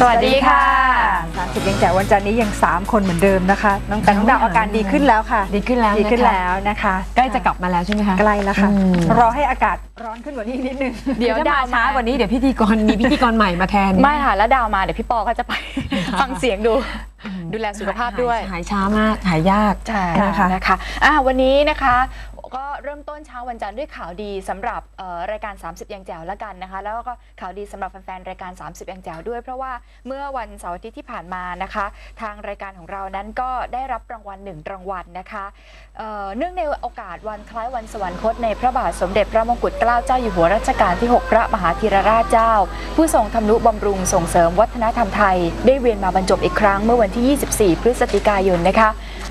สวัสดีค่ะ30ยังแจ๋ววันจันทร์นี้ยัง 3 คนเหมือนเดิมนะคะ น้องแต่น้องดาวอาการดีขึ้นแล้วค่ะ ดีขึ้นแล้วดีขึ้นนะคะแล้วนะคะ ใกล้จะกลับมาแล้วใช่ไหมคะ ใกล้แล้วค่ะอืมรอให้อากาศร้อนขึ้นกว่านี้นิดนึง เดี๋ยวถ้าดาวช้ามากว่านี้เดี๋ยวพิธีกรมีพิธีกรใหม่มาแทน ไม่ค่ะ แล้วดาวมาเดี๋ยวพี่ปอก็จะไปฟังเสียงดูดูแลสุขภาพด้วย หายช้ามาก หายยากใช่นะคะนะคะอะวันนี้นะคะ ก็เริ่มต้นเช้าวันจันทร์ด้วยข่าวดีสำหรับรายการ 30 ยังแจ๋วแล้วกันนะคะ แล้วก็ข่าวดีสำหรับแฟนๆรายการ 30 ยังแจ๋วด้วยเพราะว่าเมื่อวันเสาร์อาทิตย์ที่ผ่านมานะคะ ทางรายการของเรานั้นก็ได้รับรางวัลหนึ่งรางวัลนะคะเเนื่องในโอกาสวันคล้ายวันสวรรคตในพระบาทสมเด็จพระมงกุฎเกล้าเจ้าอยู่หัวรัชกาลที่ 6 พระมหาธีรราชเจ้า ผู้ทรงทำนุบำรุงส่งเสริมวัฒนธรรมไทย ได้เวียนมาบรรจบอีกครั้งเมื่อวันที่ 24 พฤศจิกายนนะคะ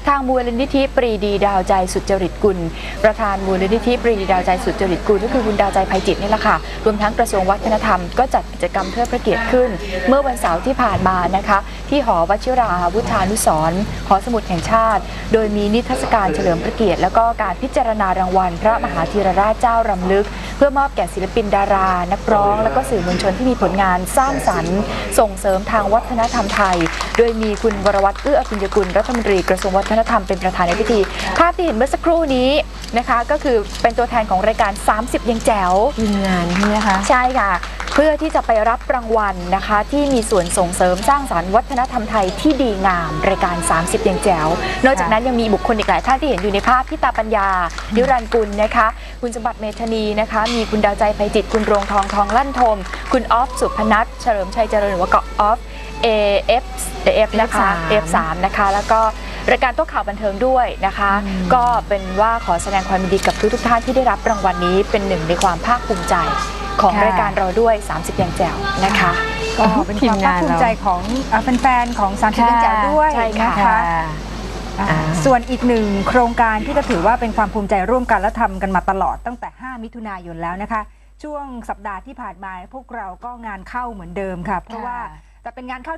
ทางมูลนิธิปรีดีดาวใจสุจริตกุล ประธานมูลนิธิปรีดีดาวใจสุจริตกุลก็คือคุณดาวใจภัยจิตนี่แหละค่ะ รวมทั้งกระทรวงวัฒนธรรมก็จัดกิจกรรมเทิดพระเกียรติขึ้น เมื่อวันเสาร์ที่ผ่านมานะคะ ที่หอวชิราวุธานุสรณ์หอสมุดแห่งชาติ โดยมีนิทรรศการเฉลิมพระเกียรติ แล้วก็การพิจารณารางวัล พระมหาธีรราชเจ้ารำลึก เพื่อมอบแก่ศิลปินดารา นักร้อง และก็สื่อมวลชนที่มีผลงานสร้างสรรค์ ส่งเสริมทางวัฒนธรรมไทย โดยมีคุณวรวัตรเอื้ออภิญญกุลรัฐมนตรีกระทรวงวัฒนธรรมเป็นประธานในพิธีภาพที่เห็นเมื่อสักครู่นี้นะคะ ก็คือเป็นตัวแทนของรายการ 30 ยังแจ๋วทีมงานใช่ไหมคะใช่ค่ะเพื่อที่จะไปรับรางวัลนะคะ ที่มีส่วนส่งเสริมสร้างสรรค์วัฒนธรรมไทยที่ดีงาม รายการ 30ยังแจ๋วนอกจากนั้นยังมีบุคคลอีกหลายท่านที่เห็นอยู่ในภาพพี่ตาปัญญานิรันดร์กุลนะคะ คุณสมบัติเมธานีนะคะ มีคุณดาวใจไพจิตคุณโรงทองทองลั่นทม คุณออฟสุพนัทเฉลิมชัยเจริญหรือว่าเกาะออฟ AF AF นะคะ F3 F3 นะคะ แล้วก็รายการโต๊ะข่าวบันเทิงด้วยนะคะ ก็เป็นว่าขอแสดงความยินดีกับทุกทุกๆท่านที่ได้รับรางวัลนี้เป็นหนึ่งในความภาคภูมิใจ ของค่ะรายการเราด้วย 30ยังแจ๋วนะคะก็เป็นความภาคภูมิใจของเอ่อแฟนๆของ30ยังแจ๋วด้วยใช่ค่ะนะคะอ่าอ่าส่วนอีกหนึ่งโครงการที่ก็ถือว่าเป็นความภูมิใจร่วมกันและทำกันมาตลอดตั้งแต่ 5 มิถุนายนแล้วนะคะ ช่วงสัปดาห์ที่ผ่านมาพวกเราก็งานเข้าเหมือนเดิมค่ะ เพราะว่าแต่เป็นงานเข้าที่